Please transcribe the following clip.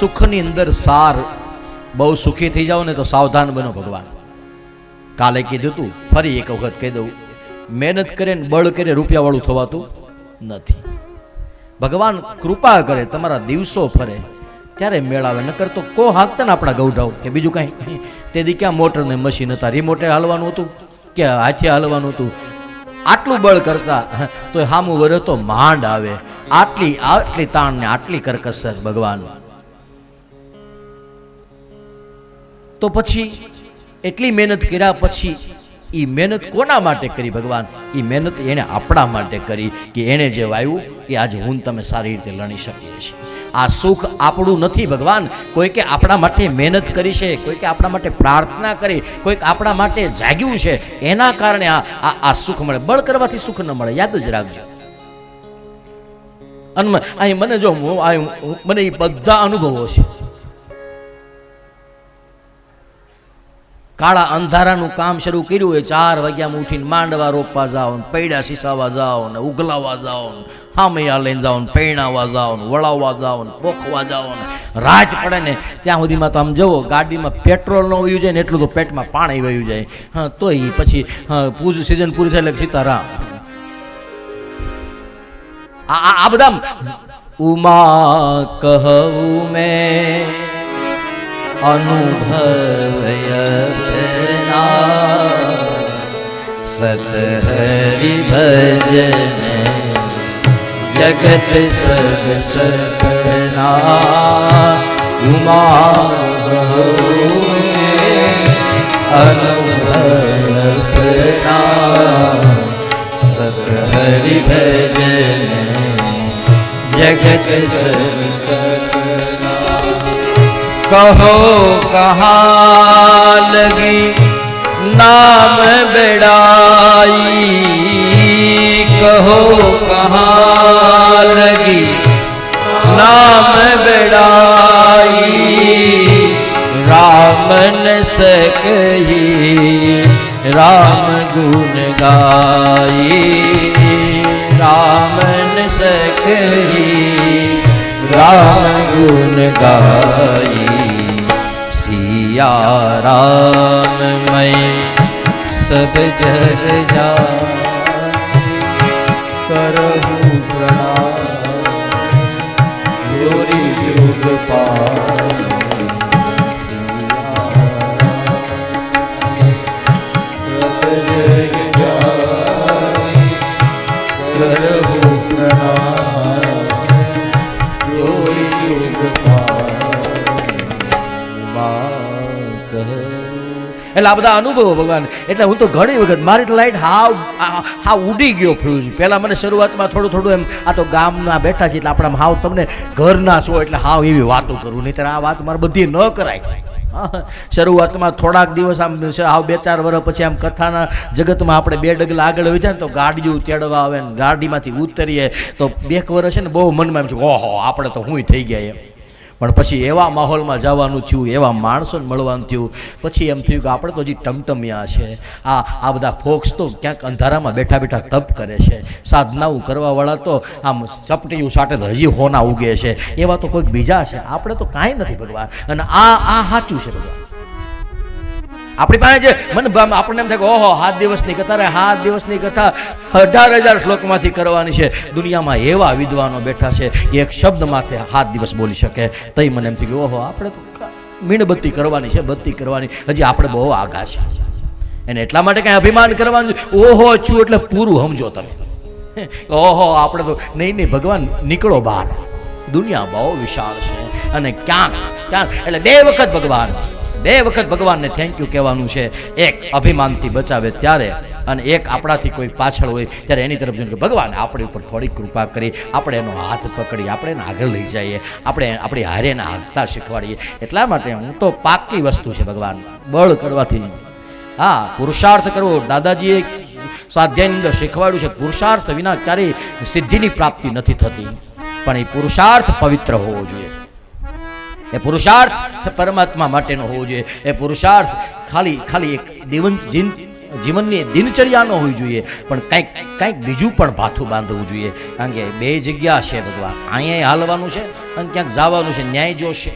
સુખની અંદર સાર બહુ સુખી થઈ જાઓ ને તો સાવધાન બનો ભગવાન. કાલે કીધું તું, ફરી એક વખત કહી દઉં, મહેનત કરે ને બળ કરે રૂપિયાવાળું થવાતું નથી. ભગવાન કૃપા કરે તમારા દિવસો ફરે, ત્યારે મેળાવે નકર તો કો હાકતા ને આપણા ગૌઢાઓ? કે બીજું કાંઈ? તે દી ક્યાં મોટર ને મશીન હતા? રિમોટે હાલવાનું હતું? કે હાથે હાલવાનું હતું? આટલું બળ કરતા તો હામું વરે તો માંડ આવે. આટલી આટલી તાણ ને આટલી કરકસર ભગવાન. તો પછી એટલી મહેનત કર્યા પછી એ મહેનત કોના માટે કરી ભગવાન? એ મહેનત એણે આપણા માટે કરી કે એણે જે વાવ્યું એ આજે હું તમે સારી રીતે લણી શકીએ છીએ. આ સુખ આપણું નથી ભગવાન. કોઈ કે આપણા માટે મહેનત કરી છે કોઈ કે આપણા માટે પ્રાર્થના કરી, કોઈક આપણા માટે જાગ્યું છે. એના કારણે આ, આ- સુખ મળે. બળ કરવાથી સુખ ન મળે. યાદ જ રાખજો. અને અહીં મને જો હું- મને એ બધા અનુભવો છે. કાળા અંધારાનું કામ શરૂ કર્યું હોય ચાર વાગ્યામાં ઉઠીને માંડવા રોપવા જાઓ ને પૈડા સીસાવા જાઓ ને ઉગલાવા જાઓ ને હામૈયા લઈને જાઓ ને પૈણાવા જાઓ ને વળાવવા જાઓ ને પોખવા જાઓ ને. રાજ પડે ને ત્યાં સુધીમાં તો આમ જવો ગાડીમાં પેટ્રોલ ન વયું જાય ને એટલું તો પેટમાં પાણી વયું જાય. હા તો એ પછી પૂજ સિઝન પૂરી થાય એટલે સીતારામ. આ બધા ઉમા કહું મેં સત હરિ ભજન જગત સબ સપના ગુમા અનુભવના સત હરિ ભજન જગત કહો કહા લગી નામ બેડા बेड़ाई कहो कहाँ लगी नाम बेड़ाई राम न सकही राम गुण गाई राम न सकही राम गुण गाई सिया राम मैं सब जग जा करहु प्रणाम योरी युग पार सब जग जाई करहु प्रणाम योरी युग એટલે આ બધા અનુભવો ભગવાન. એટલે હું તો ઘણી વખત મારી તો લાઈટ હાવ હા ઉડી ગયો ફ્યુઝ. પહેલાં મને શરૂઆતમાં થોડું થોડું એમ, આ તો ગામના બેઠા છે એટલે આપણા હાવ તમને ઘરના છો એટલે હાવ એવી વાતો કરું. નહીં આ વાત મારે બધી ન કરાય. શરૂઆતમાં થોડાક દિવસ આમ હાવ બે ચાર વર્ષ પછી આમ કથાના જગતમાં આપણે બે ડગલા આગળ હોય જાય ને તો ગાડીઓ તેડવા આવે ને ગાડીમાંથી ઉતરીએ. તો બે વર્ષ છે ને બહુ મનમાં એમ છે, ઓહો, આપણે તો હું થઈ ગયા એમ. પણ પછી એવા માહોલમાં જવાનું થયું, એવા માણસોને મળવાનું થયું. પછી એમ થયું કે આપણે તો હજી ટમટમિયા છે. આ આ બધા ફોક્સ તો ક્યાંક અંધારામાં બેઠા બેઠા તપ કરે છે. સાધનાઓ કરવાવાળા તો આમ ચપટીયું સાટે હજી હોના ઉગે છે. એવા તો કોઈક બીજા છે. આપણે તો કાંઈ નથી ભગવાન. અને આ આ સાચું છે ભગવાન. આપણી પાસે જે મને આપણને એમ થાય કે, ઓહો સાત દિવસની કથા રે સાત દિવસની કથા અઢાર હજાર શ્લોકમાંથી કરવાની છે. દુનિયામાં એવા વિદ્વાનો બેઠા છે કે એક શબ્દ માટે સાત દિવસ બોલી શકે. તઈ મને એમ થયું ઓહો, આપણે તો મીણબત્તી કરવાની છે, બત્તી કરવાની. હજી આપણે બહુ આગા છે. એને એટલા માટે કાંઈ અભિમાન કરવાનું ઓહો, છું એટલે પૂરું સમજો તમે. ઓહો, આપણે તો નહીં નહીં, ભગવાન, નીકળો બહાર. દુનિયા બહુ વિશાળ છે. અને ક્યાંક ક્યાંક, એટલે બે વખત ભગવાન બે વખત ભગવાનને થેન્ક યુ કહેવાનું છે. એક અભિમાનથી બચાવે ત્યારે અને એક આપણાથી કોઈ પાછળ હોય ત્યારે એની તરફ જોઈને ભગવાન, આપણી ઉપર થોડી કૃપા કરી, આપણે એનો હાથ પકડી, આપણે એને આગળ લઈ જઈએ, આપણે આપણી હારે એને હાંકતા શીખવાડીએ. એટલા માટે હું તો પાકી વસ્તુ છે ભગવાન, બળ કરવાથી હા, પુરુષાર્થ કરવો, દાદાજીએ સ્વાધ્યાયની અંદર શીખવાડ્યું છે, પુરુષાર્થ વિના ક્યારેય સિદ્ધિની પ્રાપ્તિ નથી થતી. પણ એ પુરુષાર્થ પવિત્ર હોવો જોઈએ. એ પુરુષાર્થ પરમાત્મા માટેનો હોવો જોઈએ. એ પુરુષાર્થ ખાલી ખાલી એક જીવન જીવનની દિનચર્યા ન હોવી જોઈએ, પણ કંઈક કંઈક બીજું પણ ભાથું બાંધવું જોઈએ. કારણ કે બે જગ્યા છે ભગવાન. અહીંયા હાલવાનું છે અને ક્યાંક જવાનું છે. ન્યાય જોશે.